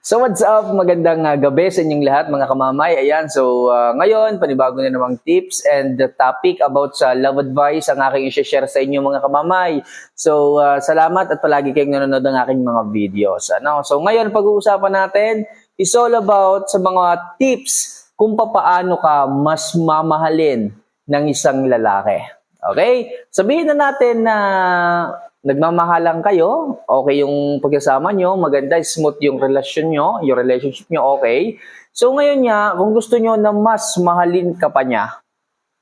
So what's up? Magandang uh, gabi sa inyong lahat mga kamamay. Ayan, so uh, ngayon, panibago na namang tips and the topic about sa love advice ang aking i-share sa inyo mga kamamay. So uh, salamat at palagi kayong nanonood ng aking mga videos. Ano? So ngayon, pag-uusapan natin is all about sa mga tips kung papaano ka mas mamahalin ng isang lalaki. Okay? Sabihin na natin na nagmamahalan kayo, okay yung pagkasama nyo, maganda, smooth yung relasyon nyo, yung relationship nyo, okay. So ngayon nga, kung gusto nyo na mas mahalin ka pa niya,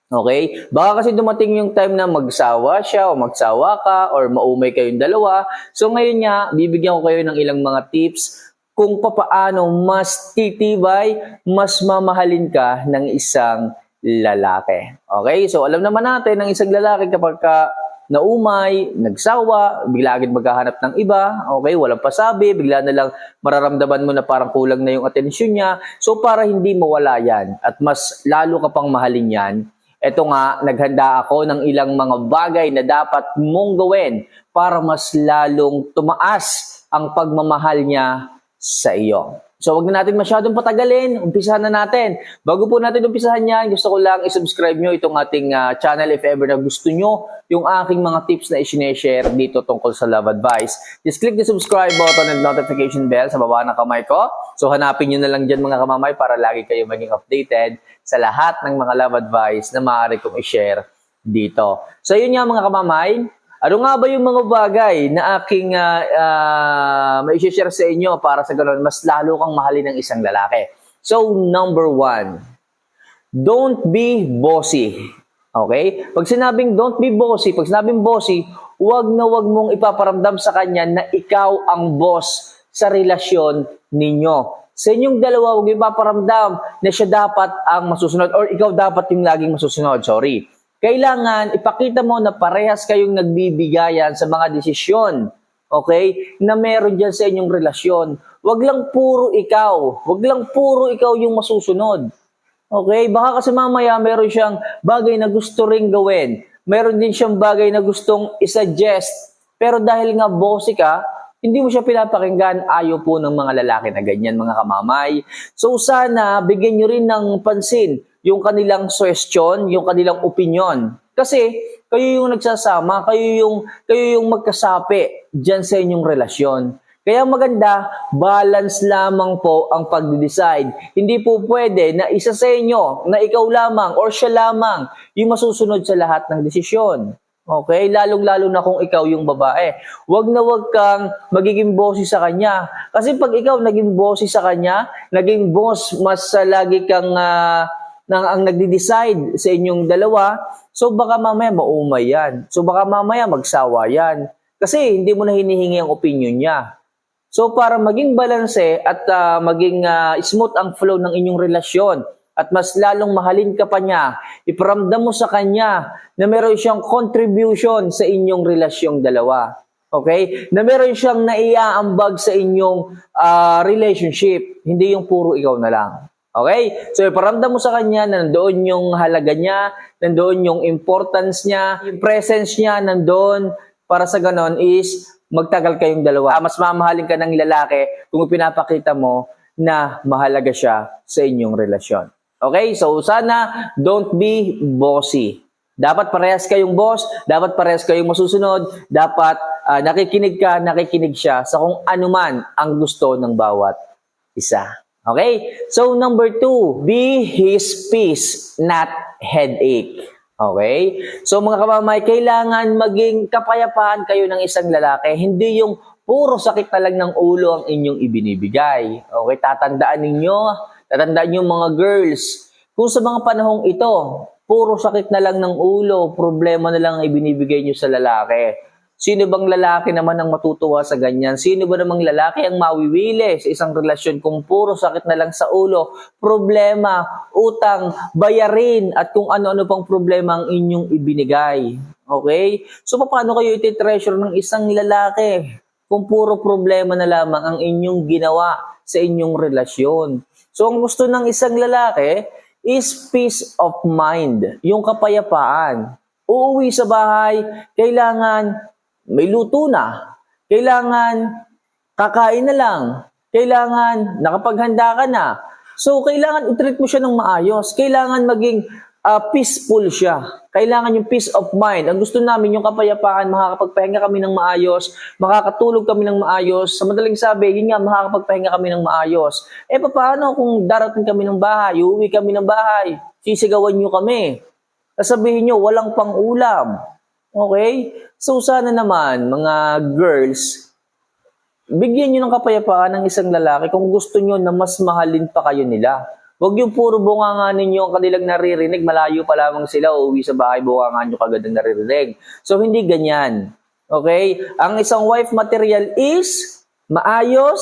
okay, baka kasi dumating yung time na magsawa siya o magsawa ka or maumay kayong dalawa. So ngayon nga, bibigyan ko kayo ng ilang mga tips kung papaano mas titibay, mas mamahalin ka ng isang lalaki. Okay? So alam naman natin ng isang lalaki kapag ka naumay, nagsawa, bigla agad maghahanap ng iba, okay, walang pasabi, bigla na lang mararamdaman mo na parang kulang na yung atensyon niya. So para hindi mawala yan at mas lalo ka pang mahalin yan, eto nga, naghanda ako ng ilang mga bagay na dapat mong gawin para mas lalong tumaas ang pagmamahal niya sa iyo. So wag na natin masyadong patagalin, umpisahan na natin. Bago po natin umpisahan yan, gusto ko lang i-subscribe nyo itong ating uh, channel if ever na gusto nyo yung aking mga tips na i-share dito tungkol sa love advice. Just click the subscribe button and notification bell sa baba ng kamay ko. So hanapin nyo na lang dyan mga kamamay para lagi kayo maging updated sa lahat ng mga love advice na maaari kong i-share dito. So yun nga mga kamamay, ano nga ba yung mga bagay na aking uh, uh, may share sa inyo para sa ganun, mas lalo kang mahalin ng isang lalaki? So, number one, don't be bossy. Okay? Pag sinabing don't be bossy, pag sinabing bossy, wag na wag mong ipaparamdam sa kanya na ikaw ang boss sa relasyon ninyo. Sa inyong dalawa, huwag ipaparamdam na siya dapat ang masusunod or ikaw dapat yung laging masusunod. Sorry kailangan ipakita mo na parehas kayong nagbibigayan sa mga desisyon. Okay? Na meron dyan sa inyong relasyon. Huwag lang puro ikaw. Huwag lang puro ikaw yung masusunod. Okay? Baka kasi mamaya meron siyang bagay na gusto ring gawin. Meron din siyang bagay na gustong isuggest. Pero dahil nga bossy ka, hindi mo siya pinapakinggan. Ayaw po ng mga lalaki na ganyan, mga kamamay. So sana, bigyan nyo rin ng pansin yung kanilang suggestion, yung kanilang opinion. Kasi kayo yung nagsasama, kayo yung kayo yung magkasapi diyan sa inyong relasyon. Kaya maganda, balance lamang po ang pagde-decide. Hindi po pwede na isa sa inyo, na ikaw lamang or siya lamang yung masusunod sa lahat ng desisyon. Okay? Lalong-lalo na kung ikaw yung babae. Huwag na huwag kang magiging bossy sa kanya. Kasi pag ikaw naging bossy sa kanya, naging boss, mas uh, lagi kang uh, nang ang nagde-decide sa inyong dalawa, so baka mamaya maumay yan. So baka mamaya magsawa yan. Kasi hindi mo na hinihingi ang opinion niya. So para maging balanse at uh, maging uh, smooth ang flow ng inyong relasyon at mas lalong mahalin ka pa niya, iparamdam mo sa kanya na meron siyang contribution sa inyong relasyong dalawa. Okay? Na meron siyang naiaambag sa inyong uh, relationship, hindi yung puro ikaw na lang. Okay? So, iparamdam mo sa kanya na nandoon yung halaga niya, nandoon yung importance niya, yung presence niya nandoon para sa ganon is magtagal kayong dalawa. Mas mamahalin ka ng lalaki kung pinapakita mo na mahalaga siya sa inyong relasyon. Okay? So, sana don't be bossy. Dapat parehas kayong boss, dapat parehas kayong masusunod, dapat uh, nakikinig ka, nakikinig siya sa kung anuman ang gusto ng bawat isa. Okay? So, number two, be his peace, not headache. Okay? So, mga kamamay, kailangan maging kapayapaan kayo ng isang lalaki. Hindi yung puro sakit na ng ulo ang inyong ibinibigay. Okay? Tatandaan ninyo, tatandaan nyo mga girls, kung sa mga panahong ito, puro sakit na lang ng ulo, problema na lang ang ibinibigay nyo sa lalaki Sino bang lalaki naman ang matutuwa sa ganyan? Sino ba namang lalaki ang mawiwili sa isang relasyon kung puro sakit na lang sa ulo, problema, utang, bayarin, at kung ano-ano pang problema ang inyong ibinigay? Okay? So, paano kayo iti-treasure ng isang lalaki kung puro problema na lamang ang inyong ginawa sa inyong relasyon? So, ang gusto ng isang lalaki is peace of mind, yung kapayapaan. Uuwi sa bahay, kailangan may luto na. Kailangan kakain na lang. Kailangan, nakapaghanda ka na. So, kailangan i-treat mo siya ng maayos. Kailangan maging ah, peaceful siya. Kailangan yung peace of mind. Ang gusto namin, yung kapayapaan, makakapagpahinga kami ng maayos, makakatulog kami ng maayos. Sa madaling sabi, yun nga, makakapagpahinga kami ng maayos. Eh, paano kung darating kami ng bahay, uuwi kami ng bahay, sisigawan nyo kami. Sasabihin nyo, walang pang-ulam. Okay? So, sana naman, mga girls, bigyan nyo ng kapayapaan ng isang lalaki kung gusto nyo na mas mahalin pa kayo nila. Huwag yung puro bunganga ninyo ang kanilang naririnig, malayo pa lamang sila, uuwi sa bahay, bunganga nyo kagad ang naririnig. So, hindi ganyan. Okay? Ang isang wife material is maayos,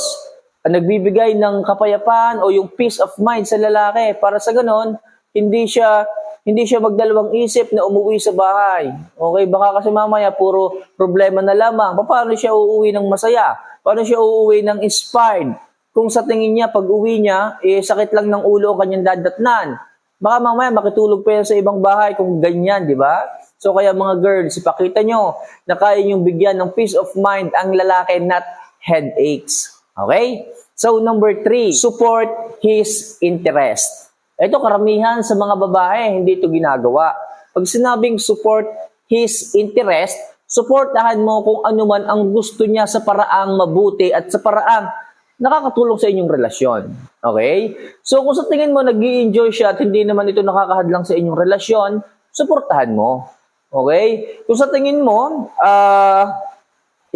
nagbibigay ng kapayapaan o yung peace of mind sa lalaki. Para sa ganon, hindi siya hindi siya magdalawang isip na umuwi sa bahay. Okay, baka kasi mamaya puro problema na lamang. Paano siya uuwi ng masaya? Paano siya uuwi ng inspired? Kung sa tingin niya, pag uwi niya, eh, sakit lang ng ulo ang kanyang dadatnan. Baka mamaya makitulog pa yan sa ibang bahay kung ganyan, di ba? So kaya mga girls, ipakita nyo na kaya niyong bigyan ng peace of mind ang lalaki, not headaches. Okay? So number three, support his interest. Ito karamihan sa mga babae, hindi ito ginagawa. Pag sinabing support his interest, supportahan mo kung ano man ang gusto niya sa paraang mabuti at sa paraang nakakatulong sa inyong relasyon. Okay? So kung sa tingin mo nag enjoy siya at hindi naman ito nakakahadlang sa inyong relasyon, suportahan mo. Okay? Kung sa tingin mo, ah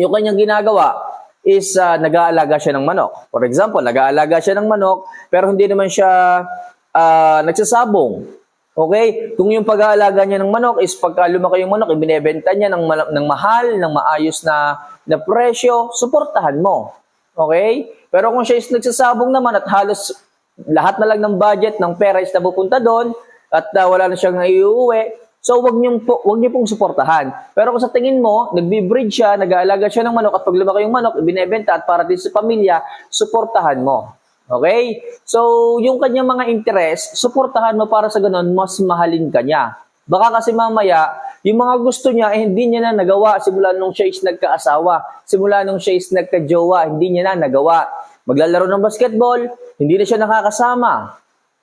yung kanyang ginagawa is ah, nag-aalaga siya ng manok. For example, nag-aalaga siya ng manok pero hindi naman siya ah, nagsasabong. Okay? Kung yung pag-aalaga niya ng manok is pagka lumaki yung manok, ibinebenta niya ng, ng mahal, ng maayos na, na presyo, suportahan mo. Okay? Pero kung siya is nagsasabong naman at halos lahat na lang ng budget ng pera is napupunta doon at ah, wala na siyang iuwi, so wag niyo po, wag niyo pong suportahan. Pero kung sa tingin mo, nagbi-breed siya, nag-aalaga siya ng manok at pag lumaki yung manok, ibinebenta at para din sa pamilya, suportahan mo. Okay? So, yung kanyang mga interest, suportahan mo para sa ganun, mas mahalin ka niya. Baka kasi mamaya, yung mga gusto niya, eh, hindi niya na nagawa simula nung siya is nagkaasawa. Simula nung siya is nagkajowa, hindi niya na nagawa. Maglalaro ng basketball, hindi na siya nakakasama.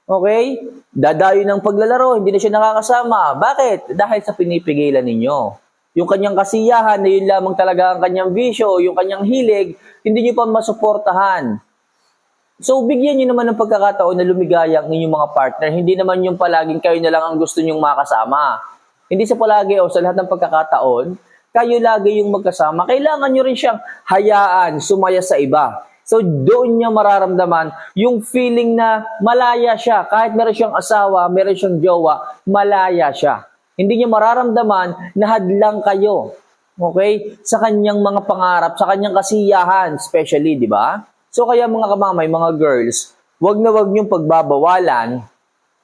Okay? Dadayo ng paglalaro, hindi na siya nakakasama. Bakit? Dahil sa pinipigilan ninyo. Yung kanyang kasiyahan na yun lamang talaga ang kanyang bisyo, yung kanyang hilig, hindi niyo pa masuportahan. So, bigyan niyo naman ng pagkakataon na lumigaya ang inyong mga partner. Hindi naman yung palaging kayo na lang ang gusto niyong makasama. Hindi sa palagi o sa lahat ng pagkakataon, kayo lagi yung magkasama. Kailangan niyo rin siyang hayaan, sumaya sa iba. So, doon niya mararamdaman yung feeling na malaya siya. Kahit meron siyang asawa, meron siyang jowa, malaya siya. Hindi niya mararamdaman na hadlang kayo. Okay? Sa kanyang mga pangarap, sa kanyang kasiyahan, especially, di ba? So kaya mga kamamay, mga girls, wag na wag niyong pagbabawalan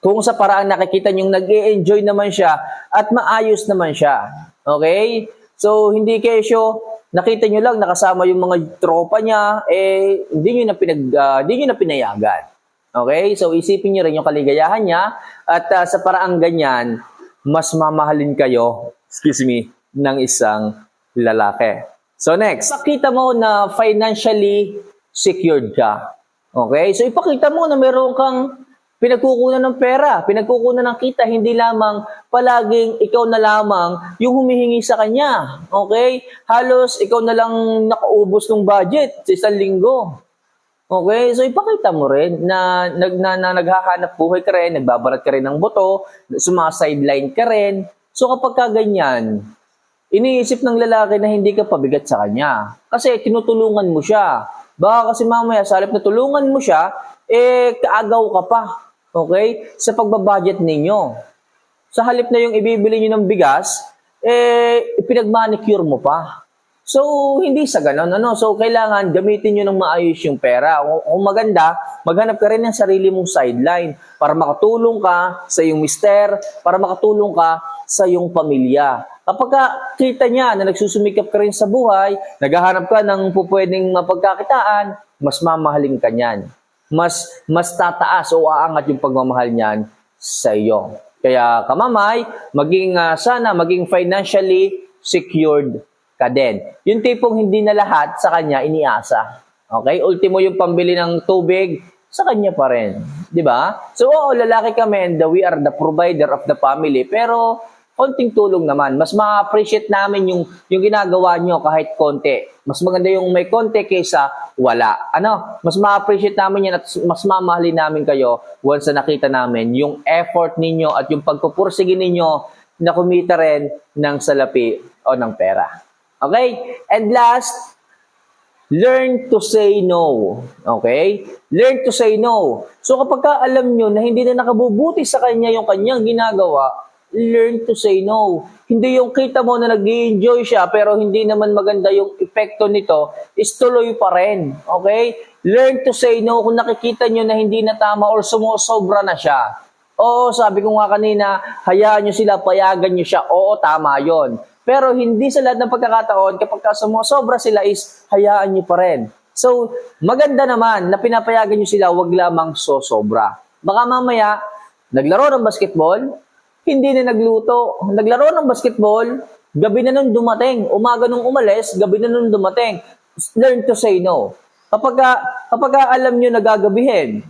kung sa paraan nakikita niyong nag enjoy naman siya at maayos naman siya. Okay? So, hindi kesyo, nakita niyo lang nakasama yung mga tropa niya, eh, hindi niyo na, pinag, ah, hindi niyo na pinayagan. Okay? So, isipin niyo rin yung kaligayahan niya at ah, sa paraang ganyan, mas mamahalin kayo, excuse me, ng isang lalaki. So, next, pakita mo na financially secured ka. Okay? So, ipakita mo na meron kang pinagkukunan ng pera, pinagkukunan ng kita, hindi lamang palaging ikaw na lamang yung humihingi sa kanya. Okay? Halos ikaw na lang nakaubos ng budget sa isang linggo. Okay? So, ipakita mo rin na, nag, na, na naghahanap buhay ka rin, nagbabarat ka rin ng buto, sumasideline ka rin. So, kapag ka ganyan, iniisip ng lalaki na hindi ka pabigat sa kanya. Kasi tinutulungan mo siya. Baka kasi mamaya, sa halip na tulungan mo siya, eh, kaagaw ka pa. Okay? Sa pagbabudget ninyo. Sa halip na yung ibibili nyo ng bigas, eh, pinagmanicure mo pa. So, hindi sa ganun. Ano? So, kailangan gamitin nyo ng maayos yung pera. Kung, maganda, maghanap ka rin ng sarili mong sideline para makatulong ka sa iyong mister, para makatulong ka sa iyong pamilya. Kapag ka kita niya na nagsusumikap ka rin sa buhay, naghahanap ka ng pupwedeng mapagkakitaan, mas mamahalin ka niyan. Mas, mas tataas o aangat yung pagmamahal niyan sa iyo. Kaya kamamay, maging ah, sana maging financially secured ka din. Yung tipong hindi na lahat sa kanya iniasa. Okay? Ultimo yung pambili ng tubig, sa kanya pa rin. Di ba? So, oo, lalaki kami and we are the provider of the family. Pero, konting tulong naman. Mas ma-appreciate namin yung, yung ginagawa nyo kahit konti. Mas maganda yung may konti kaysa wala. Ano? Mas ma-appreciate namin yan at mas mamahalin namin kayo once na nakita namin yung effort ninyo at yung pagpupursige ninyo na kumita rin ng salapi o ng pera. Okay? And last, learn to say no. Okay? Learn to say no. So kapag ka alam nyo na hindi na nakabubuti sa kanya yung kanyang ginagawa, learn to say no. Hindi yung kita mo na nag enjoy siya pero hindi naman maganda yung epekto nito, is tuloy pa rin. Okay? Learn to say no kung nakikita nyo na hindi na tama or sumusobra na siya. Oo, sabi ko nga kanina, hayaan nyo sila, payagan nyo siya. Oo, tama yon. Pero hindi sa lahat ng pagkakataon, kapag ka sumusobra sila is, hayaan nyo pa rin. So, maganda naman na pinapayagan nyo sila, wag lamang sosobra. Baka mamaya, naglaro ng basketball, hindi na nagluto. Naglaro ng basketball, gabi na nun dumating. Umaga nung umalis, gabi na nun dumating. Learn to say no. Kapag, kapag alam nyo na gagabihin,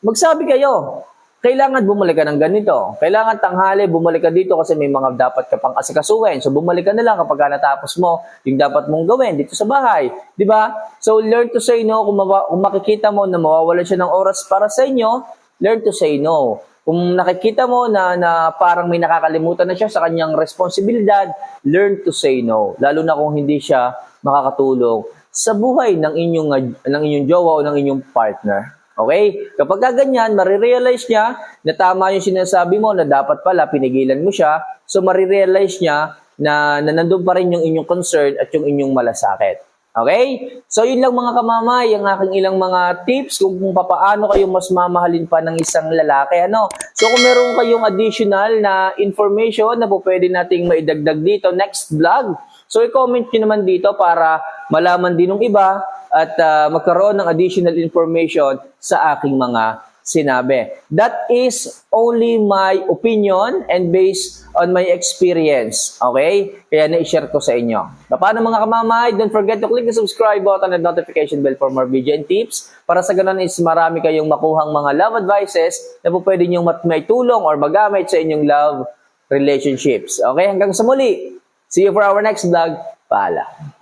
magsabi kayo, kailangan bumalik ka ng ganito. Kailangan tanghali, bumalik ka dito kasi may mga dapat ka pang asikasuhin. So bumalik ka na lang kapag natapos mo yung dapat mong gawin dito sa bahay. Ba? So learn to say no. Kung, kung makikita mo na mawawalan siya ng oras para sa inyo, learn to say no. Kung nakikita mo na, na parang may nakakalimutan na siya sa kanyang responsibilidad, learn to say no. Lalo na kung hindi siya makakatulong sa buhay ng inyong, ng inyong jowa o ng inyong partner. Okay? Kapag ka ganyan, marirealize niya na tama yung sinasabi mo na dapat pala pinigilan mo siya. So, marirealize niya na, na nandun pa rin yung inyong concern at yung inyong malasakit. Okay? So, yun lang mga kamamay, ang aking ilang mga tips kung, paano kayo mas mamahalin pa ng isang lalaki. Ano? So, kung meron kayong additional na information na po pwede nating maidagdag dito next vlog, so i-comment nyo naman dito para malaman din ng iba at ah, magkaroon ng additional information sa aking mga sinabi. That is only my opinion and based on my experience. Okay? Kaya na-share ko sa inyo. Paano mga kamamay? Don't forget to click the subscribe button and notification bell for more video and tips. Para sa ganun is marami kayong makuhang mga love advices na po pwede niyong mat- may tulong or magamit sa inyong love relationships. Okay? Hanggang sa muli. See you for our next vlog. Paalam.